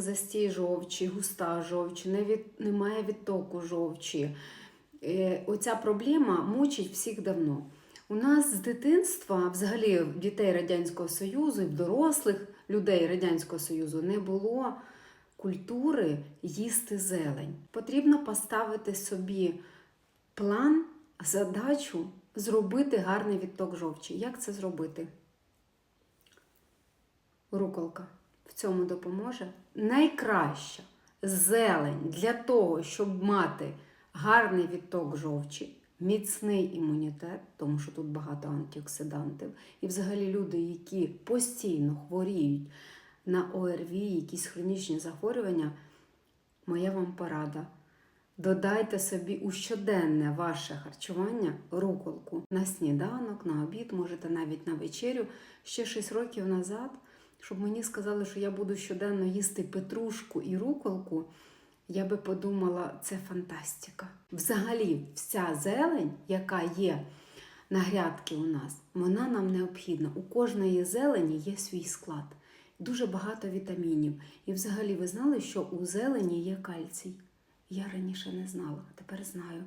Застій жовчі, густа жовч, не від, немає відтоку жовчі. Е, оця проблема мучить всіх давно. У нас з дитинства, взагалі в дітей Радянського Союзу і дорослих людей Радянського Союзу не було культури їсти зелень. Потрібно поставити собі план, задачу зробити гарний відток жовчі. Як це зробити? Руколка в цьому допоможе. Найкраща зелень для того, щоб мати гарний відток жовчі, міцний імунітет, тому що тут багато антиоксидантів. І взагалі люди, які постійно хворіють на ОРВІ, якісь хронічні захворювання, моя вам порада. Додайте собі у щоденне ваше харчування руколку на сніданок, на обід, можете навіть на вечерю. Ще 6 років назад, щоб мені сказали, що я буду щоденно їсти петрушку і руколку, я би подумала, це фантастика. Взагалі, вся зелень, яка є на грядки у нас, вона нам необхідна. У кожної зелені є свій склад. Дуже багато вітамінів. І взагалі ви знали, що у зелені є кальцій. Я раніше не знала, а тепер знаю.